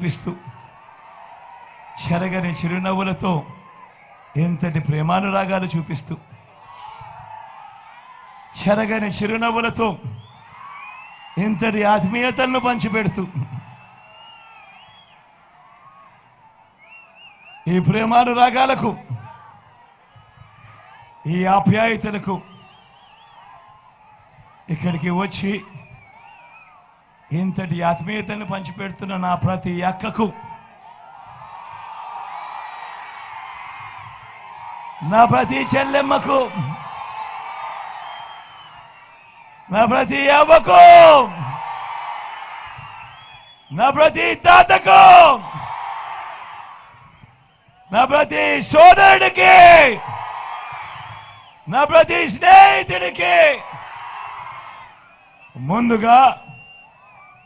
చూపిస్తూ చెరగని చిరునవ్వులతో ఎంతటి ప్రేమానురాగాలు చూపిస్తూ చెరగని చిరునవ్వులతో ఎంతటి ఆత్మీయతలను పంచిపెడుతూ ఈ ప్రేమానురాగాలకు ఈ ఆప్యాయతలకు ఇక్కడికి వచ్చి ఇంతటి ఆత్మీయతను పంచిపెడుతున్న నా ప్రతి అక్కకు. నా ప్రతి చెల్లెమ్మకు. నా ప్రతి అవ్వకు. నా ప్రతి తాతకు. నా ప్రతి సోదరుడికి. నా ప్రతి స్నేహితుడికి. ముందుగా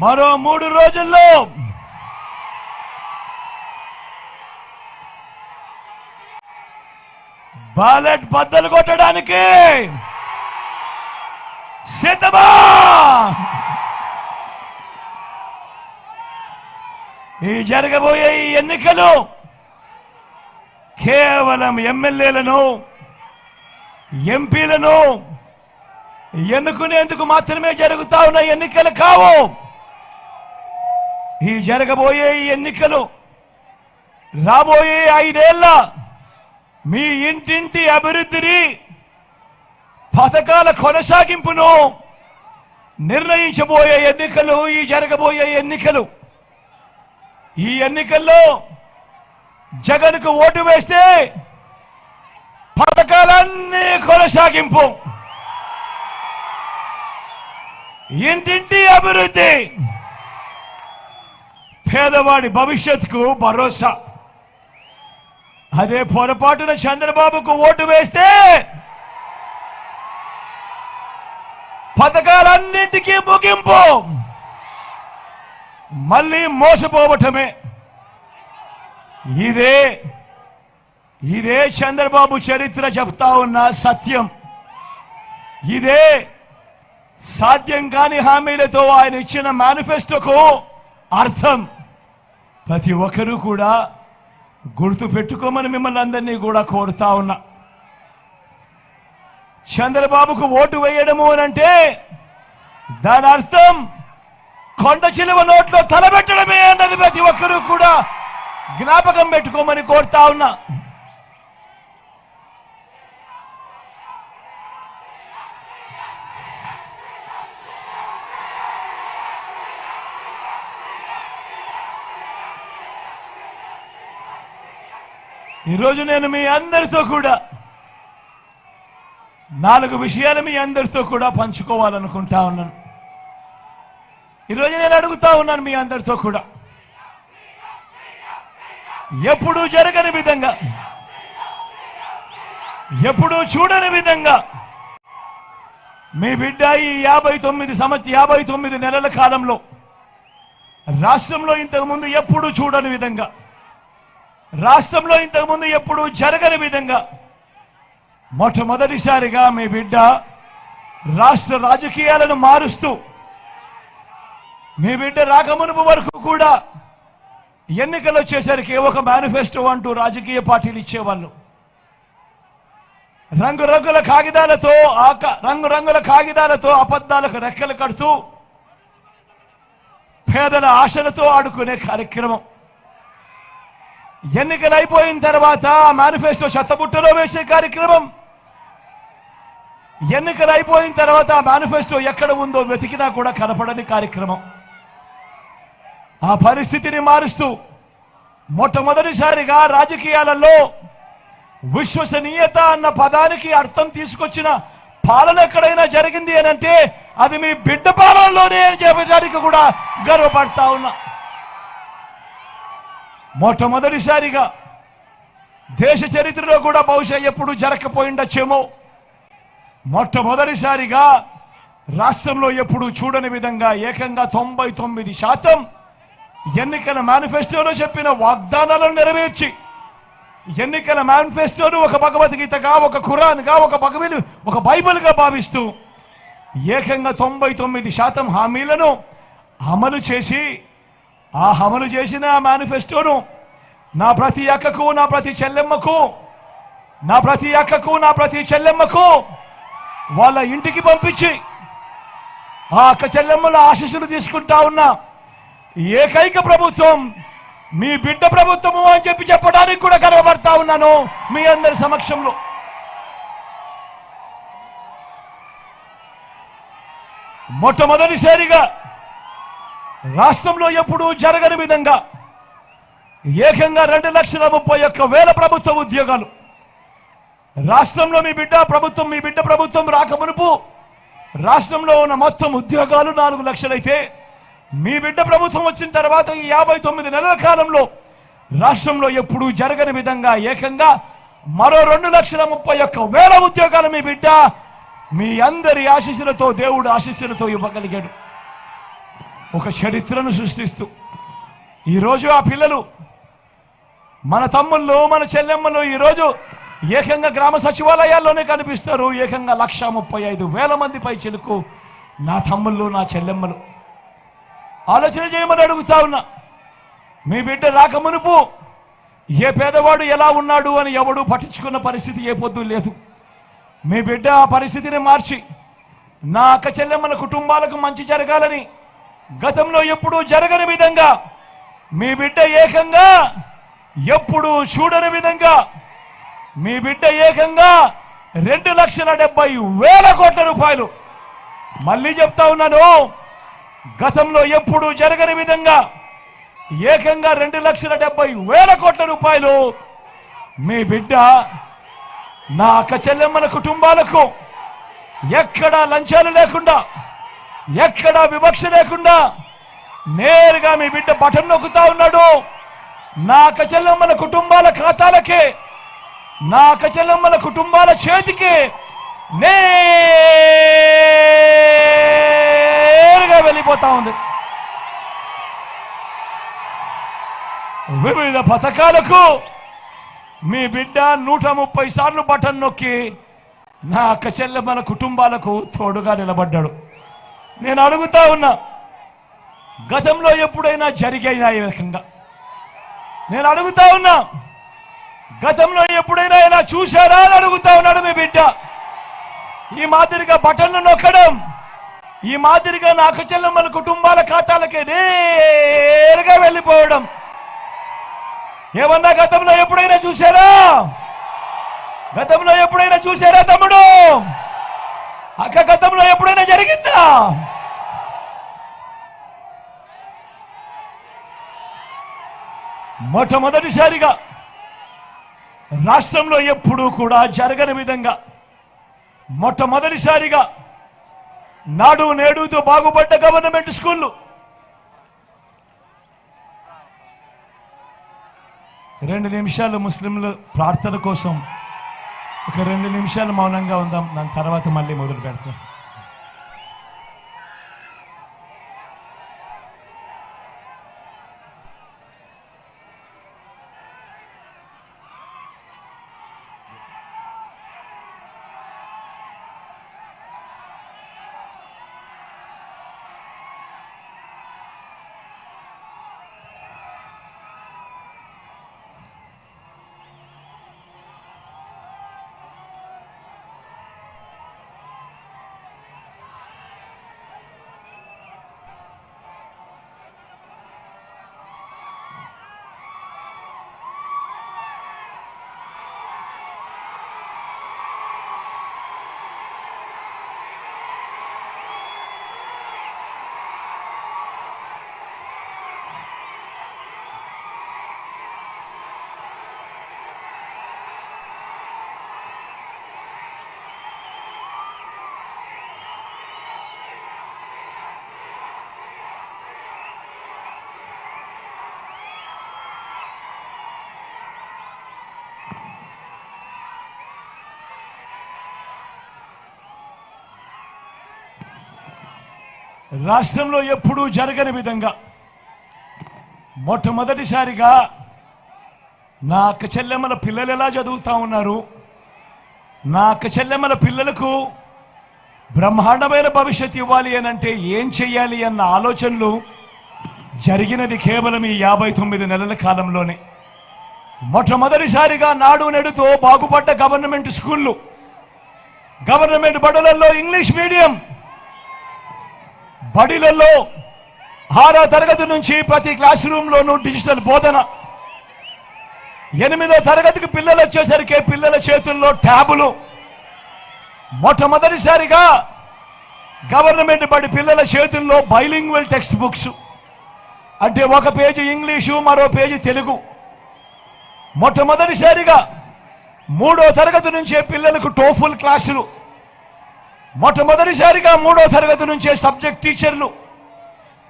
మరో మూడు రోజుల్లో బాలెట్ బద్దలు కొట్టడానికి సిద్ధమా? ఈ జరగబోయే ఈ ఎన్నికలు కేవలం ఎమ్మెల్యేలను ఎంపీలను ఎన్నుకునేందుకు మాత్రమే జరుగుతా ఉన్న ఎన్నికలు కావు. ఈ జరగబోయే ఈ ఎన్నికలు రాబోయే ఐదేళ్ళ మీ ఇంటింటి అభివృద్ధిని పథకాల కొనసాగింపును నిర్ణయించబోయే ఎన్నికలు ఈ జరగబోయే ఎన్నికలు. ఈ ఎన్నికల్లో జగన్కు ఓటు వేస్తే పథకాలన్నీ కొనసాగింపు. ఇంటింటి అభివృద్ధి. పేదవాడి భవిష్యత్తుకు భరోసా. అదే పొరపాటున చంద్రబాబుకు ఓటు వేస్తే పథకాలన్నింటికీ ముగింపు. మళ్ళీ మోసపోవటమే. ఇదే ఇదే చంద్రబాబు చరిత్ర చెప్తా ఉన్న సత్యం. ఇదే సాధ్యం కాని హామీలతో ఆయన ఇచ్చిన మేనిఫెస్టోకు అర్థం. ప్రతి ఒక్కరూ కూడా గుర్తు పెట్టుకోమని మిమ్మల్ని అందరినీ కూడా కోరుతా ఉన్నా. చంద్రబాబుకు ఓటు వేయడము అని అంటే దాని అర్థం కొండ చిలువ నోట్లో తలబెట్టడమే అన్నది ప్రతి ఒక్కరూ కూడా జ్ఞాపకం పెట్టుకోమని కోరుతా ఉన్నా. ఈరోజు నేను మీ అందరితో కూడా నాలుగు విషయాలు మీ అందరితో కూడా పంచుకోవాలనుకుంటా ఉన్నాను. ఈరోజు నేను అడుగుతా ఉన్నాను మీ అందరితో కూడా. ఎప్పుడూ జరగని విధంగా ఎప్పుడూ చూడని విధంగా మీ బిడ్డ ఈ యాభై తొమ్మిది సంవత్సర యాభై తొమ్మిది నెలల కాలంలో రాష్ట్రంలో ఇంతకుముందు ఎప్పుడూ చూడని విధంగా రాష్ట్రంలో ఇంతకుముందు ఎప్పుడూ జరగని విధంగా మొట్టమొదటిసారిగా మీ బిడ్డ రాష్ట్ర రాజకీయాలను మారుస్తూ మీ బిడ్డ రాకమునుపు వరకు కూడా ఎన్నికలు వచ్చేసరికి ఒక మేనిఫెస్టో అంటూ రాజకీయ పార్టీలు ఇచ్చేవాళ్ళు. రంగురంగుల కాగితాలతో ఆక రంగురంగుల కాగితాలతో అబద్ధాలకు రెక్కలు కడుతూ పేదల ఆశలతో ఆడుకునే కార్యక్రమం. ఎన్నికలు అయిపోయిన తర్వాత మేనిఫెస్టో చెత్తబుట్టలో వేసే కార్యక్రమం. ఎన్నికలు అయిపోయిన తర్వాత ఆ మేనిఫెస్టో ఎక్కడ ఉందో వెతికినా కూడా కనపడని కార్యక్రమం. ఆ పరిస్థితిని మారుస్తూ మొట్టమొదటిసారిగా రాజకీయాలలో విశ్వసనీయత అన్న పదానికి అర్థం తీసుకొచ్చిన పాలన ఎక్కడైనా జరిగింది అని అంటే అది మీ బిడ్డ పాలనలోనే అని చెప్పడానికి కూడా గర్వపడతా ఉన్నా. మొట్టమొదటిసారిగా దేశ చరిత్రలో కూడా బహుశా ఎప్పుడు జరగకపోయిండొచ్చేమో. మొట్టమొదటిసారిగా రాష్ట్రంలో ఎప్పుడు చూడని విధంగా ఏకంగా తొంభై తొమ్మిది శాతం ఎన్నికల మేనిఫెస్టోలో చెప్పిన వాగ్దానాలను నెరవేర్చి ఎన్నికల మేనిఫెస్టోను ఒక భగవద్గీతగా ఒక ఖురాన్గా ఒక భగవద్ ఒక బైబిల్గా భావిస్తూ ఏకంగా తొంభై తొమ్మిది శాతం హామీలను అమలు చేసి ఆ అమలు చేసిన మేనిఫెస్టోను నా ప్రతి అక్కకు నా ప్రతి చెల్లెమ్మకు నా ప్రతి అక్కకు నా ప్రతి చెల్లెమ్మకు వాళ్ళ ఇంటికి పంపించి ఆ అక్క చెల్లెమ్మల ఆశీస్సులు తీసుకుంటా ఉన్నా. ఏకైక ప్రభుత్వం మీ బిడ్డ ప్రభుత్వము అని చెప్పి చెప్పడానికి కూడా గర్వపడతా ఉన్నాను మీ అందరి సమక్షంలో. మొట్టమొదటిసారిగా రాష్ట్రంలో ఎప్పుడూ జరగని విధంగా ఏకంగా రెండు లక్షల ముప్పై ఒక్క వేల ప్రభుత్వ ఉద్యోగాలు. రాష్ట్రంలో మీ బిడ్డ ప్రభుత్వం మీ బిడ్డ ప్రభుత్వం రాకమునుపు రాష్ట్రంలో ఉన్న మొత్తం ఉద్యోగాలు నాలుగు లక్షలైతే మీ బిడ్డ ప్రభుత్వం వచ్చిన తర్వాత ఈ యాభై తొమ్మిది నెలల కాలంలో రాష్ట్రంలో ఎప్పుడూ జరగని విధంగా ఏకంగా మరో రెండు లక్షల ముప్పై ఒక్క వేల ఉద్యోగాలు మీ బిడ్డ మీ అందరి ఆశీస్సులతో దేవుడు ఆశీస్సులతో ఇవ్వగలిగాడు. ఒక చరిత్రను సృష్టిస్తూ. ఈరోజు ఆ పిల్లలు మన తమ్ముళ్ళు మన చెల్లెమ్మలు ఈరోజు ఏకంగా గ్రామ సచివాలయాల్లోనే కనిపిస్తారు. ఏకంగా లక్ష ముప్పై ఐదు వేల మంది పై చిలుకు నా తమ్ముళ్ళు నా చెల్లెమ్మలు. ఆలోచన చేయమని అడుగుతా ఉన్నా. మీ బిడ్డ రాకమునుపు ఏ పేదవాడు ఎలా ఉన్నాడు అని ఎవడు పట్టించుకున్న పరిస్థితి ఏ పొద్దు లేదు. మీ బిడ్డ ఆ పరిస్థితిని మార్చి నా అక్క చెల్లెమ్మల కుటుంబాలకు మంచి జరగాలని గతంలో ఎప్పుడూ జరగని విధంగా మీ బిడ్డ ఏకంగా ఎప్పుడూ చూడని విధంగా మీ బిడ్డ ఏకంగా రెండు లక్షల డెబ్బై వేల కోట్ల రూపాయలు. మళ్ళీ చెప్తా ఉన్నాను గతంలో ఎప్పుడు జరగని విధంగా ఏకంగా రెండు లక్షల డెబ్బై వేల కోట్ల రూపాయలు మీ బిడ్డ నా అక్క చెల్లెమ్మల కుటుంబాలకు ఎక్కడా లంచాలు లేకుండా ఎక్కడా వివక్ష లేకుండా నేరుగా మీ బిడ్డ బటన్ నొక్కుతా ఉన్నాడు. నా అక్క కుటుంబాల ఖాతాలకే నా అక్క కుటుంబాల చేతికి నేరుగా వెళ్ళిపోతా ఉంది. వివిధ పథకాలకు మీ బిడ్డ నూట ముప్పై సార్లు బటన్ నొక్కి నా అక్క చెల్లెమ్మల కుటుంబాలకు తోడుగా నిలబడ్డాడు. నేను అడుగుతా ఉన్నా గతంలో ఎప్పుడైనా జరిగేదా ఈ రకంగా? నేను అడుగుతా ఉన్నా గతంలో ఎప్పుడైనా ఇలా చూశారా అని అడుగుతా ఉన్నాడు మీ బిడ్డ. ఈ మాదిరిగా బటన్లు నొక్కడం ఈ మాదిరిగా నాకు చెల్లెమ్మల కుటుంబాల ఖాతాలకి నేరుగా వెళ్ళిపోవడం. ఏమన్నా గతంలో ఎప్పుడైనా చూశారా? గతంలో ఎప్పుడైనా చూశారా తమ్ముడు? అక్క గతంలో ఎప్పుడైనా జరిగిందా? మొట్టమొదటిసారిగా రాష్ట్రంలో ఎప్పుడూ కూడా జరగని విధంగా మొట్టమొదటిసారిగా నాడు నేడుతో బాగుపడ్డ గవర్నమెంట్ స్కూళ్ళు. రెండు నిమిషాలు ముస్లింలు ప్రార్థన కోసం ఒక రెండు నిమిషాలు మౌనంగా ఉందాం. దాని తర్వాత మళ్ళీ మొదలు పెడతాం. రాష్ట్రంలో ఎప్పుడూ జరగని విధంగా మొట్టమొదటిసారిగా నా అక్క చెల్లెమ్మల పిల్లలు ఎలా చదువుతా ఉన్నారు? నా అక్క చెల్లెమ్మల పిల్లలకు బ్రహ్మాండమైన భవిష్యత్తు ఇవ్వాలి అని అంటే ఏం చెయ్యాలి అన్న ఆలోచనలు జరిగినది కేవలం ఈ యాభై తొమ్మిది నెలల కాలంలోనే. మొట్టమొదటిసారిగా నాడు నెడుతో బాగుపడ్డ గవర్నమెంట్ స్కూళ్ళు గవర్నమెంట్ బడులలో ఇంగ్లీష్ మీడియం బడిలలో ఆరో తరగతి నుంచి ప్రతి క్లాస్ రూమ్లోనూ డిజిటల్ బోధన. ఎనిమిదో తరగతికి పిల్లలు వచ్చేసరికి పిల్లల చేతుల్లో ట్యాబులు. మొట్టమొదటిసారిగా గవర్నమెంట్ బడి పిల్లల చేతుల్లో బైలింగ్వల్ టెక్స్ట్ బుక్స్. అంటే ఒక పేజీ ఇంగ్లీషు మరో పేజీ తెలుగు. మొట్టమొదటిసారిగా మూడో తరగతి నుంచే పిల్లలకు టోఫుల్ క్లాసులు. మొట్టమొదటిసారిగా మూడో తరగతి నుంచే సబ్జెక్ట్ టీచర్లు.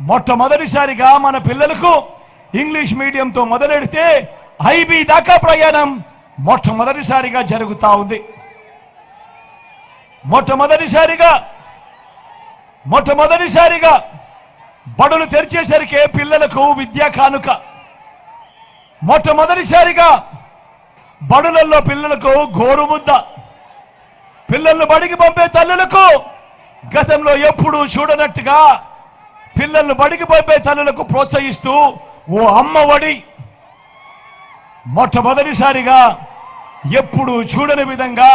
మొట్టమొదటిసారిగా మన పిల్లలకు ఇంగ్లీష్ మీడియంతో మొదలెడితే ఐబీ దాకా ప్రయాణం మొట్టమొదటిసారిగా జరుగుతా ఉంది. మొట్టమొదటిసారిగా మొట్టమొదటిసారిగా బడులు తెరిచేసరికి పిల్లలకు విద్యా కానుక. మొట్టమొదటిసారిగా బడులలో పిల్లలకు గోరుముద్ద. పిల్లలను బడికి పంపే తల్లులకు గతంలో ఎప్పుడూ చూడనట్టుగా పిల్లలను బడికి పంపే తల్లులకు ప్రోత్సహిస్తూ ఓ అమ్మ వడి మొట్టమొదటిసారిగా ఎప్పుడు చూడని విధంగా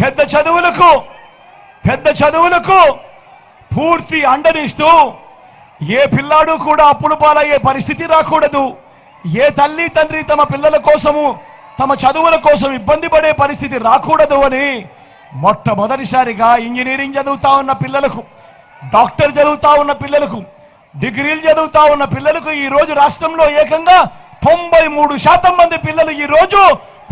పెద్ద చదువులకు పెద్ద చదువులకు పూర్తి అండనిస్తూ ఏ పిల్లాడు కూడా అప్పులు పాలయ్యే పరిస్థితి రాకూడదు. ఏ తల్లి తండ్రి తమ పిల్లల కోసము తమ చదువుల కోసం ఇబ్బంది పడే పరిస్థితి రాకూడదు అని మొట్టమొదటిసారిగా ఇంజనీరింగ్ చదువుతా ఉన్న పిల్లలకు డాక్టర్ చదువుతా ఉన్న పిల్లలకు డిగ్రీలు చదువుతా ఉన్న పిల్లలకు ఈ రోజు రాష్ట్రంలో ఏకంగా తొంభై మూడు శాతం మంది పిల్లలు ఈ రోజు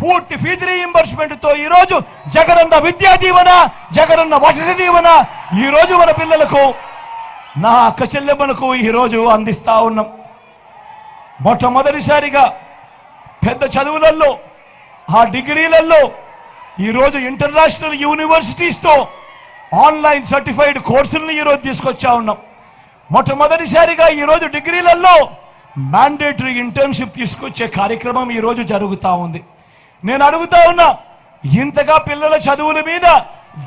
పూర్తి ఫీజు రీఇంబర్స్మెంట్తో ఈ రోజు జగనన్న విద్యా దీవెన జగనన్న వసతి దీవెన ఈ రోజు మన పిల్లలకు నా అక్క చెల్లెమ్మలకు ఈరోజు అందిస్తా ఉన్నాం. మొట్టమొదటిసారిగా పెద్ద చదువులలో ఆ డిగ్రీలలో ఈరోజు ఇంటర్నేషనల్ యూనివర్సిటీస్తో ఆన్లైన్ సర్టిఫైడ్ కోర్సులను ఈరోజు తీసుకొచ్చా ఉన్నాం. మొట్టమొదటిసారిగా ఈరోజు డిగ్రీలలో మ్యాండేటరీ ఇంటర్న్షిప్ తీసుకొచ్చే కార్యక్రమం ఈరోజు జరుగుతూ ఉంది. నేను అడుగుతా ఉన్నా ఇంతగా పిల్లల చదువుల మీద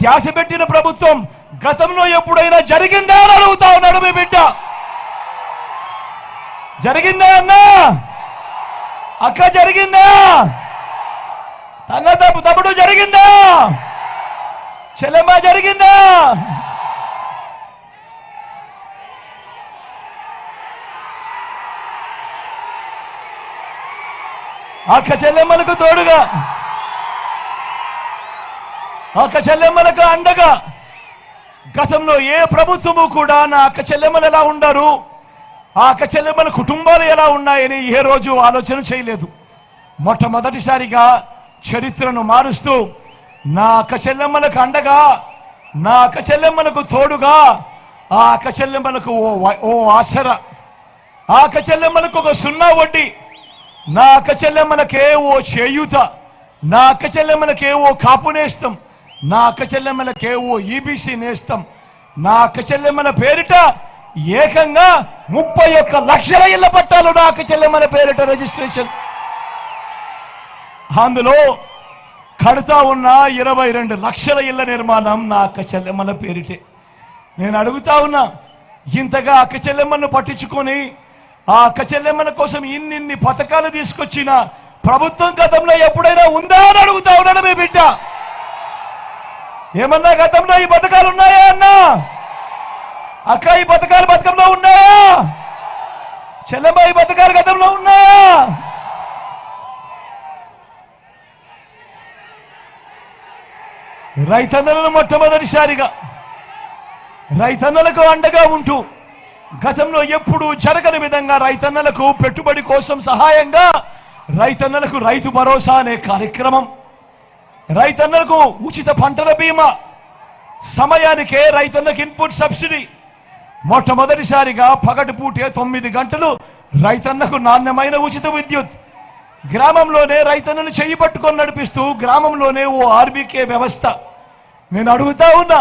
ధ్యాస పెట్టిన ప్రభుత్వం గతంలో ఎప్పుడైనా జరిగిందా అని అడుగుతా ఉన్నాడు మీ బిడ్డ. జరిగిందా అన్నా? అక్క జరిగిందా? తన తప్పు తప్పుడు జరిగిందా? చెల్లెమ్మ జరిగిందా? అక్క చెల్లెమ్మలకు తోడుగా. అక్క చెల్లెమ్మలకు అండగా. గతంలో ఏ ప్రభుత్వము కూడా నా అక్క చెల్లెమ్మలు ఎలా ఉండరు? ఆ అక్క చెల్లెమ్మల కుటుంబాలు ఎలా ఉన్నాయని ఏ రోజు ఆలోచన చేయలేదు. మొట్టమొదటిసారిగా చరిత్రను మారుస్తూ నా అక్క చెల్లెమ్మలకు అండగా నా అక్క చెల్లెమ్మలకు తోడుగా ఆ అక్క చెల్లెమ్మలకు ఓ ఓ ఆసర ఆ అక్క చెల్లెమ్మలకు ఒక సున్నా వడ్డీ నా అక్క చెల్లెమ్మలకే ఓ చేయూత నా అక్క చెల్లెమ్మలకే ఓ కాపు నేస్తం నా అక్క చెల్లెమ్మలకే ఓ ఈబీసీ నేస్తం నా అక్క చెల్లెమ్మల పేరిట ఏకంగా ముప్పై ఒక్క లక్షల ఇళ్ళ పట్టాలు నా అక్క చెల్లెమ్మల పేరిట రిజిస్ట్రేషన్. అందులో కడతా ఉన్న ఇరవై రెండు లక్షల ఇళ్ళ నిర్మాణం నా అక్క చెల్లెమ్మల పేరిటే. నేను అడుగుతా ఉన్నా ఇంతగా అక్క చెల్లెమ్మను పట్టించుకొని ఆ అక్క చెల్లెమ్మల కోసం ఇన్నిన్ని పథకాలు తీసుకొచ్చిన ప్రభుత్వం గతంలో ఎప్పుడైనా ఉందా అని అడుగుతా ఉన్నాడు మీ బిడ్డ. ఏమన్నా గతంలో ఈ పథకాలు ఉన్నాయా అన్నా? అక్క ఈ పథకాలు పథకంలో ఉన్నాయా? చెల్లెమ్మ ఈ పథకాలు గతంలో ఉన్నాయా? రైతన్నలను మొట్టమొదటిసారిగా రైతన్నలకు అండగా ఉంటూ గతంలో ఎప్పుడు జరగని విధంగా రైతన్నలకు పెట్టుబడి కోసం సహాయంగా రైతన్నలకు రైతు భరోసా అనే కార్యక్రమం రైతన్నలకు ఉచిత పంటల బీమా సమయానికే రైతన్నకు ఇన్పుట్ సబ్సిడీ మొట్టమొదటిసారిగా పగటిపూటే తొమ్మిది గంటలు రైతన్నకు నాణ్యమైన ఉచిత విద్యుత్ గ్రామంలోనే రైతన్నను చెయ్యి పట్టుకొని నడిపిస్తూ గ్రామంలోనే ఓ ఆర్బీకే వ్యవస్థ. నేను అడుగుతా ఉన్నా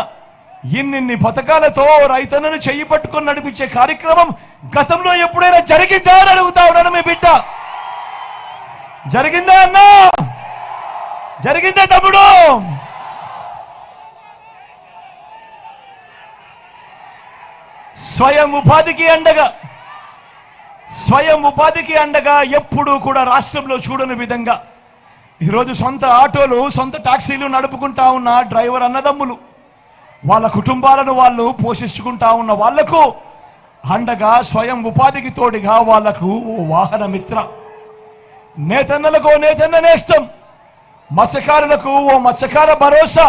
ఇన్నిన్ని పథకాలతో రైతన్నను చెయ్యి పట్టుకొని నడిపించే కార్యక్రమం గతంలో ఎప్పుడైనా జరిగిందా అని అడుగుతా ఉన్నాను మీ బిడ్డ. జరిగిందా అన్నా? జరిగిందా తమ్ముడు? స్వయం ఉపాధికి అండగా స్వయం ఉపాధికి అండగా ఎప్పుడూ కూడా రాష్ట్రంలో చూడని విధంగా. ఈరోజు సొంత ఆటోలు సొంత టాక్సీలు నడుపుకుంటా ఉన్న డ్రైవర్ అన్నదమ్ములు వాళ్ళ కుటుంబాలను వాళ్ళు పోషించుకుంటా ఉన్న వాళ్ళకు అండగా స్వయం ఉపాధికి తోడిగా వాళ్ళకు ఓ వాహన మిత్ర నేతన్నలకు ఓ నేతన్న నేస్తం మత్స్యకారులకు ఓ మత్స్యకార భరోసా.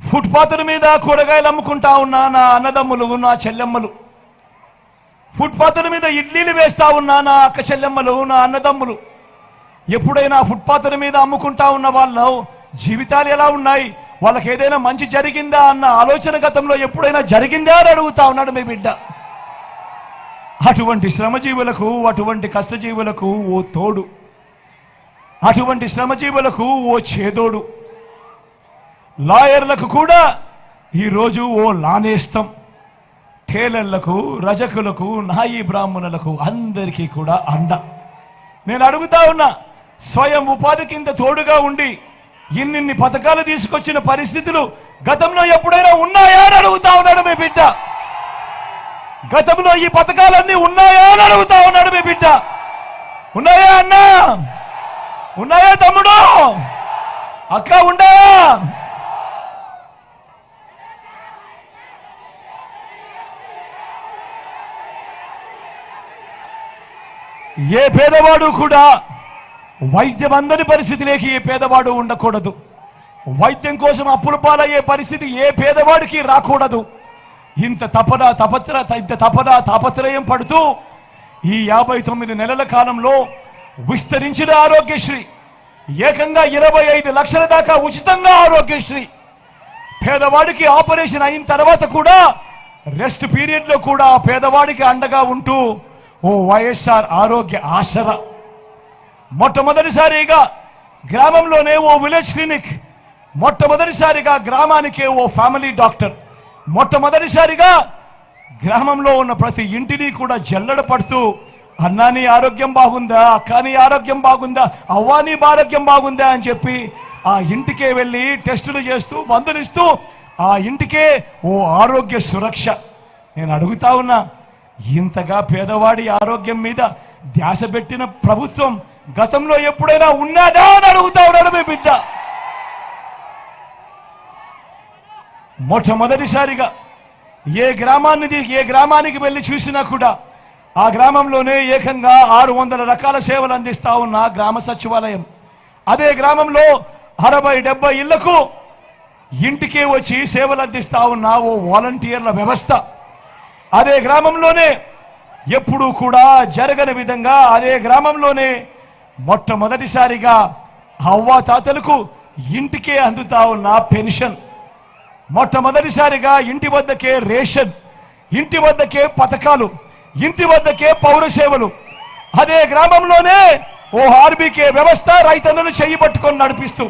ఫుట్పాత్ల మీద కూరగాయలు అమ్ముకుంటా ఉన్న నా అన్నదమ్ములు నా చెల్లెమ్మలు. ఫుట్పాత్ల మీద ఇడ్లీలు వేస్తా ఉన్నా నా అక్క చెల్లెమ్మలు నా అన్నదమ్ములు. ఎప్పుడైనా ఫుట్పాత్ల మీద అమ్ముకుంటా ఉన్న వాళ్ళు జీవితాలు ఎలా ఉన్నాయి? వాళ్ళకి ఏదైనా మంచి జరిగిందా అన్న ఆలోచన గతంలో ఎప్పుడైనా జరిగిందా అని అడుగుతా ఉన్నాడు మీ బిడ్డ. అటువంటి శ్రమజీవులకు అటువంటి కష్టజీవులకు ఓ తోడు. అటువంటి శ్రమజీవులకు ఓ చేదోడు. లాయర్లకు కూడా ఈరోజు ఓ లానేస్తాం. టేలర్లకు రజకులకు నాయి బ్రాహ్మణులకు అందరికీ కూడా అండ. నేను అడుగుతా ఉన్నా స్వయం ఉపాధి కింద తోడుగా ఉండి ఇన్నిన్ని పథకాలు తీసుకొచ్చిన పరిస్థితులు గతంలో ఎప్పుడైనా ఉన్నాయా అని అడుగుతా ఉన్నాడు మీ బిడ్డ. గతంలో ఈ పథకాలన్నీ ఉన్నాయా అని అడుగుతా ఉన్నాడు మీ బిడ్డ. ఉన్నాయా అన్నా? ఉన్నాయా తమ్ముడు? అక్క ఉన్నాయా ఏ పేదవాడు కూడా వైద్యం అందని పరిస్థితిలోకి ఏ పేదవాడు ఉండకూడదు. వైద్యం కోసం అప్పుల పాలయ్యే పరిస్థితి ఏ పేదవాడికి రాకూడదు. ఇంత తపన తపత్ర ఇంత తపన తాపత్రయం పడుతూ ఈ యాభై తొమ్మిది నెలల కాలంలో విస్తరించిన ఆరోగ్యశ్రీ ఏకంగా ఇరవై ఐదు లక్షల దాకా ఉచితంగా ఆరోగ్యశ్రీ. పేదవాడికి ఆపరేషన్ అయిన తర్వాత కూడా రెస్ట్ పీరియడ్లో కూడా పేదవాడికి అండగా ఉంటూ ఓ వైఎస్ఆర్ ఆరోగ్య ఆసర. మొట్టమొదటిసారిగా గ్రామంలోనే ఓ విలేజ్ క్లినిక్ మొట్టమొదటిసారిగా గ్రామానికే ఓ ఫ్యామిలీ డాక్టర్ మొట్టమొదటిసారిగా గ్రామంలో ఉన్న ప్రతి ఇంటిని కూడా జల్లడ పడుతూ అన్నా నీ ఆరోగ్యం బాగుందా? అక్క నీ ఆరోగ్యం బాగుందా? అవ్వా నీ ఆరోగ్యం బాగుందా? అని చెప్పి ఆ ఇంటికే వెళ్ళి టెస్టులు చేస్తూ మందులు ఇస్తూ ఆ ఇంటికే ఓ ఆరోగ్య సురక్ష. నేను అడుగుతా ఉన్నా ఇంతగా పేదవాడి ఆరోగ్యం మీద ధ్యాస పెట్టిన ప్రభుత్వం గతంలో ఎప్పుడైనా ఉన్నదా అని అడుగుతా ఉన్నాడు మీ బిడ్డ. మొట్టమొదటిసారిగా ఏ గ్రామాన్ని ఏ గ్రామానికి వెళ్ళి చూసినా కూడా ఆ గ్రామంలోనే ఏకంగా ఆరు వందల రకాల సేవలు అందిస్తా ఉన్న గ్రామ సచివాలయం. అదే గ్రామంలో అరవై డెబ్బై ఇళ్ళకు ఇంటికే వచ్చి సేవలు అందిస్తా ఉన్న ఓ వాలంటీర్ల వ్యవస్థ. అదే గ్రామంలోనే ఎప్పుడూ కూడా జరగని విధంగా అదే గ్రామంలోనే మొట్టమొదటిసారిగా అవ్వా తాతలకు ఇంటికే అందుతా ఉన్న పెన్షన్. మొట్టమొదటిసారిగా ఇంటి వద్దకే రేషన్ ఇంటి వద్దకే పథకాలు ఇంటి వద్దకే పౌర సేవలు. అదే గ్రామంలోనే ఓ ఆర్బీకే వ్యవస్థ రైతన్నలు చేయి పట్టుకొని నడిపిస్తూ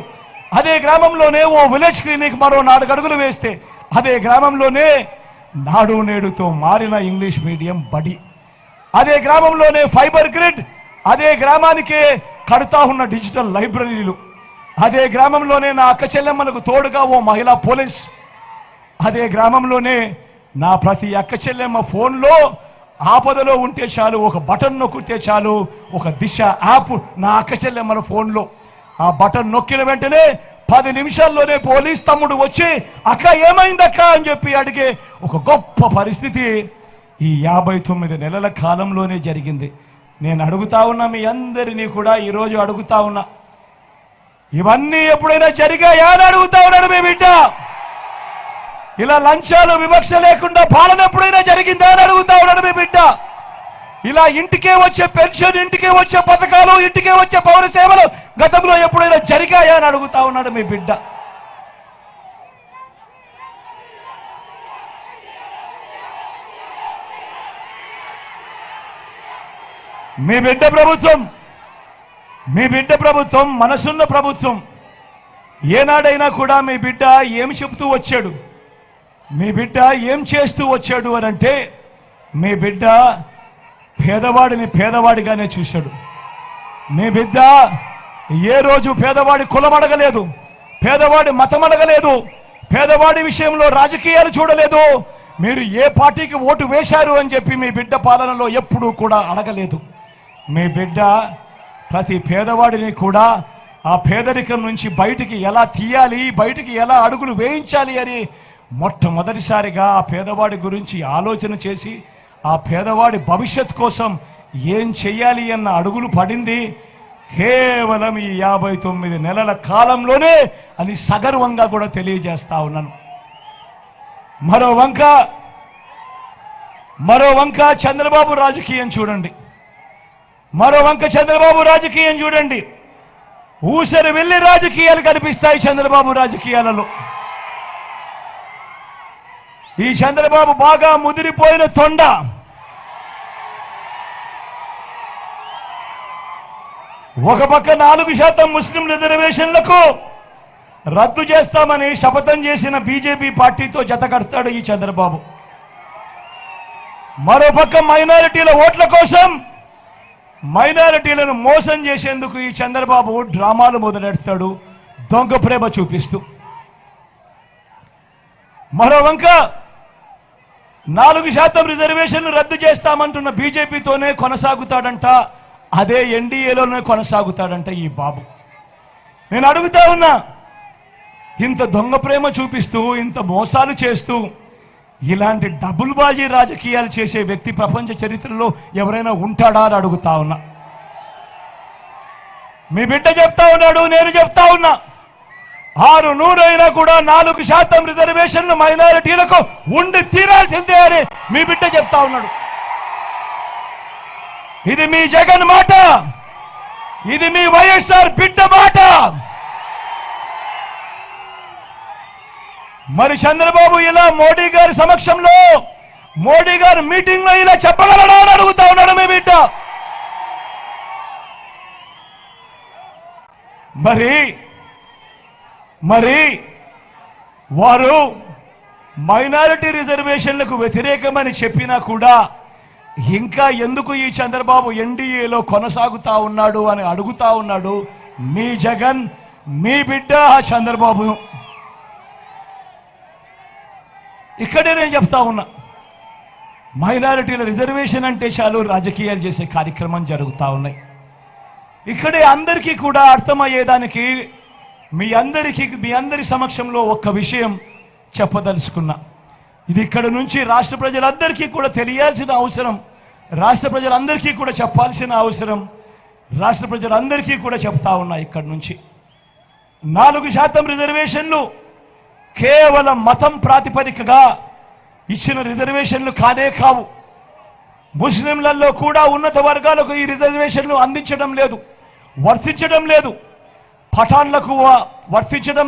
అదే గ్రామంలోనే ఓ విలేజ్ క్లినిక్ మరో నాలుగు అడుగులు వేస్తే అదే గ్రామంలోనే నాడు నేడుతో మారిన ఇంగ్లీష్ మీడియం బడి. అదే గ్రామంలోనే ఫైబర్ గ్రిడ్ అదే గ్రామానికే కడతా ఉన్న డిజిటల్ లైబ్రరీలు. అదే గ్రామంలోనే నా అక్క చెల్లెమ్మలకు తోడుగా ఓ మహిళా పోలీస్. అదే గ్రామంలోనే నా ప్రతి అక్క చెల్లెమ్మ ఫోన్లో ఆపదలో ఉంటే చాలు ఒక బటన్ నొక్కితే చాలు ఒక దిశ యాప్ నా అక్క చెల్లెమ్మల ఫోన్లో. ఆ బటన్ నొక్కిన వెంటనే పది నిమిషాల్లోనే పోలీస్ తమ్ముడు వచ్చి అక్క ఏమైందక్క? అని చెప్పి అడిగే ఒక గొప్ప పరిస్థితి ఈ యాభై తొమ్మిది నెలల కాలంలోనే జరిగింది. నేను అడుగుతా ఉన్నా మీ అందరినీ కూడా ఈరోజు అడుగుతా ఉన్నా. ఇవన్నీ ఎప్పుడైనా జరిగాయా అని అడుగుతా ఉన్నాడు మీ బిడ్డ. ఇలా లంచాలు వివక్ష లేకుండా పాలన ఎప్పుడైనా జరిగిందా అని అడుగుతా ఉన్నాడు మీ బిడ్డ. ఇలా ఇంటికే వచ్చే పెన్షన్ ఇంటికే వచ్చే పథకాలు ఇంటికే వచ్చే పౌర సేవలు గతంలో ఎప్పుడైనా జరిగాయా అని అడుగుతా ఉన్నాడు మీ బిడ్డ. మీ బిడ్డ ప్రభుత్వం మీ బిడ్డ ప్రభుత్వం మనసున్న ప్రభుత్వం ఏనాడైనా కూడా మీ బిడ్డ ఏమి చెబుతూ వచ్చాడు? మీ బిడ్డ ఏం చేస్తూ వచ్చాడు అని అంటే మీ బిడ్డ పేదవాడిని పేదవాడిగానే చూశాడు. మీ బిడ్డ ఏ రోజు పేదవాడి కులం అడగలేదు పేదవాడి మతం అడగలేదు పేదవాడి విషయంలో రాజకీయాలు చూడలేదు మీరు ఏ పార్టీకి ఓటు వేశారు అని చెప్పి మీ బిడ్డ పాలనలో ఎప్పుడూ కూడా అడగలేదు. మీ బిడ్డ ప్రతి పేదవాడిని కూడా ఆ పేదరికం నుంచి బయటికి ఎలా తీయాలి బయటికి ఎలా అడుగులు వేయించాలి అని మొట్టమొదటిసారిగా ఆ పేదవాడి గురించి ఆలోచన చేసి ఆ పేదవాడి భవిష్యత్ కోసం ఏం చెయ్యాలి అన్న అడుగులు పడింది. కేవలం ఈ యాభై తొమ్మిది నెలల కాలంలోనే అని సగర్వంగా కూడా తెలియజేస్తా ఉన్నాను. మరో వంక మరో వంక చంద్రబాబు రాజకీయం చూడండి. మరో వంక చంద్రబాబు రాజకీయం చూడండి. ఊసరి వెళ్ళి రాజకీయాలు కనిపిస్తాయి చంద్రబాబు రాజకీయాలలో. ఈ చంద్రబాబు బాగా ముదిరిపోయిన తొండ ఒక పక్క నాలుగు శాతం ముస్లిం రిజర్వేషన్లకు రద్దు చేస్తామని శపథం చేసిన బీజేపీ పార్టీతో జత కడతాడు ఈ చంద్రబాబు. మరోపక్క మైనారిటీల ఓట్ల కోసం మైనారిటీలను మోసం చేసేందుకు ఈ చంద్రబాబు డ్రామాలు మొదలెడతాడు దొంగ ప్రేమ చూపిస్తూ. మరో వంక నాలుగు శాతం రిజర్వేషన్లు రద్దు చేస్తామంటున్న బీజేపీతోనే కొనసాగుతాడంట అదే ఎన్డీఏలోనే కొనసాగుతాడంట ఈ బాబు. నేను అడుగుతా ఉన్నా ఇంత దొంగ ప్రేమ చూపిస్తూ ఇంత మోసాలు చేస్తూ ఇలాంటి డబుల్ బాజీ రాజకీయాలు చేసే వ్యక్తి ప్రపంచ చరిత్రలో ఎవరైనా ఉంటాడా అని అడుగుతా ఉన్నా. మీ బిడ్డ చెప్తా ఉన్నాడు నేను చెప్తా ఉన్నా. ఆరు నూరైనా కూడా నాలుగు శాతం రిజర్వేషన్లు మైనారిటీలకు ఉండి తీరాల్సిందే అని మీ బిడ్డ చెప్తా ఉన్నాడు. ఇది మీ జగన్ మాట. ఇది మీ వైఎస్ఆర్ బిడ్డ మాట. మరి చంద్రబాబు ఇలా మోడీ గారి సమక్షంలో మోడీ గారు మీటింగ్లో ఇలా చెప్పగలడా అని అడుగుతా ఉన్నాడు మీ బిడ్డ. మరి మరి వారు మైనారిటీ రిజర్వేషన్లకు వ్యతిరేకమని చెప్పినా కూడా ఇంకా ఎందుకు ఈ చంద్రబాబు ఎన్డీఏలో కొనసాగుతా ఉన్నాడు అని అడుగుతా ఉన్నాడు? మీ జగన్ మీ బిడ్డ ఆ చంద్రబాబు. ఇక్కడే నేను చెప్తా ఉన్నా. మైనారిటీల రిజర్వేషన్ అంటే చాలు రాజకీయాలు చేసే కార్యక్రమం జరుగుతూ ఉన్నాయి. ఇక్కడే అందరికీ కూడా అర్థమయ్యేదానికి మీ అందరికీ మీ అందరి సమక్షంలో ఒక్క విషయం చెప్పదలుచుకున్నా. ఇది ఇక్కడ నుంచి రాష్ట్ర ప్రజలందరికీ కూడా తెలియాల్సిన అవసరం. రాష్ట్ర ప్రజలందరికీ కూడా చెప్పాల్సిన అవసరం. రాష్ట్ర ప్రజలందరికీ కూడా చెప్తా ఉన్నా ఇక్కడి నుంచి. నాలుగు శాతం రిజర్వేషన్లు కేవలం మతం ప్రాతిపదికగా ఇచ్చిన రిజర్వేషన్లు కానే కావు. ముస్లింలలో కూడా ఉన్నత వర్గాలకు ఈ రిజర్వేషన్లు అందించడం లేదు వర్తించడం లేదు. పఠాన్లకు వర్తించడం